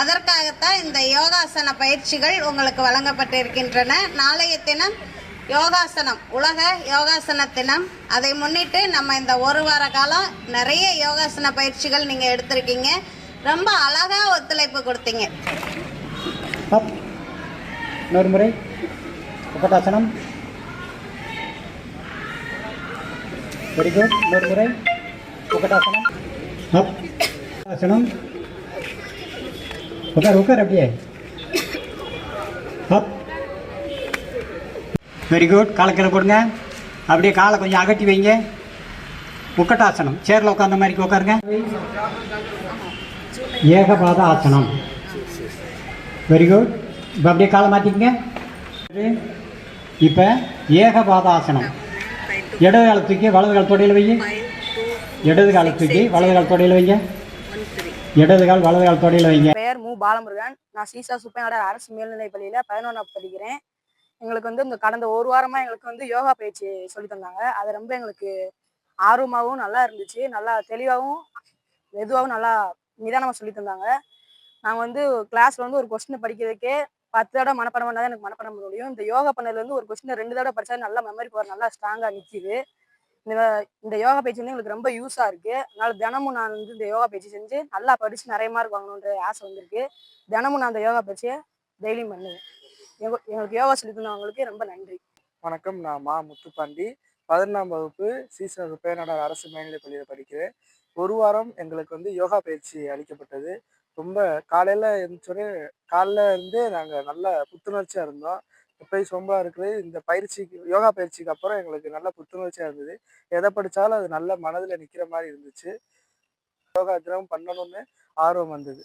அதற்காகத்தான் இந்த யோகாசன பயிற்சிகள் உங்களுக்கு வழங்கப்பட்டிருக்கின்றன. நாளைய தினம் யோகாசனம் உலக யோகாசன தினம். அதை முன்னிட்டு நம்ம இந்த ஒரு வார காலம் நிறைய யோகாசன பயிற்சிகள் நீங்கள் எடுத்திருக்கீங்க. ரொம்ப அழகாக ஒத்துழைப்பு கொடுத்தீங்க. இன்னொரு முறை. உபட்டாசனம் வெரி குட் இன்னொரு முறை. உபட்டாசனம் ஆசனம் உட்கார் உட்கார் அப்படியே. அப் வெரி குட் காலை கொடுங்க அப்படியே காலை கொஞ்சம் அகட்டி வைங்க. உக்கட்டாசனம். சேரில் உட்காந்த மாதிரி உட்காருங்க. ஏகபாத ஆசனம். வெரி குட் இப்போ அப்படியே காலை மாற்றிக்கங்க இப்போ ஏகபாதாசனம் இடது காலத்துக்கு வலது கால் தொடையில் வைங்க. இடது காலத்துக்கு வலது கால் தொடையில் வைங்க. இடது கால் வலது கால் தொடையில் வைங்க. பெயர் மு. பாலமுருகன். நான் சீசா சுப்பையாளர் அரசு மேல்நிலைப் பள்ளியில் பதினொன்றாம் படிக்கிறேன். எங்களுக்கு வந்து இந்த கடந்த ஒரு வாரமாக எங்களுக்கு வந்து யோகா பயிற்சி சொல்லி தந்தாங்க. அது ரொம்ப எங்களுக்கு ஆர்வமாகவும் நல்லா இருந்துச்சு. நல்லா தெளிவாகவும் மெதுவாகவும் நல்லா நிதானமாக சொல்லி தந்தாங்க. நாங்கள் வந்து கிளாஸில் வந்து ஒரு கொஸ்டின் படிக்கிறதுக்கே பத்து தடவை மனப்பாடம் பண்ணாதான் எனக்கு மனப்பாடம் பண்ண முடியும். இந்த யோகா பண்ணதுலேருந்து ஒரு கொஸ்டின் ரெண்டு தடவை படிச்சா நல்லா மெமரி பவர் நல்லா ஸ்ட்ராங்காக நிற்கிது இந்த இந்த யோகா பயிற்சி வந்து எங்களுக்கு ரொம்ப யூஸாக இருக்குது அதனால தினமும் நான் வந்து இந்த யோகா பயிற்சி செஞ்சு நல்லா படித்து நிறைய மார்க் வாங்கணுன்ற ஆசை வந்திருக்கு. தினமும் நான் அந்த யோகா பயிற்சியை டெய்லியும் பண்ணுவேன். எங்க- எங்களுக்கு யோகா சொல்லி தந்தவங்களுக்கு ரொம்ப நன்றி. வணக்கம். நான் மா முத்துப்பாண்டி. பதினொன்றாம் வகுப்பு சீசன் பேநாடார் அரசு மேல்நிலைப் பள்ளியில் படிக்கிறேன். ஒரு வாரம் எங்களுக்கு வந்து யோகா பயிற்சி அளிக்கப்பட்டது. ரொம்ப காலையில் எழுந்தோடனே காலைல இருந்தே நாங்கள் நல்ல புத்துணர்ச்சியாக இருந்தோம். எப்பயும் சோம்பா இருக்குது இந்த பயிற்சிக்கு யோகா பயிற்சிக்கு அப்புறம் எங்களுக்கு நல்ல புத்துணர்ச்சியாக இருந்தது. எதை படித்தாலும் அது நல்ல மனதில் நிற்கிற மாதிரி இருந்துச்சு. யோகா தினம் பண்ணணும்னு ஆர்வம் வந்தது.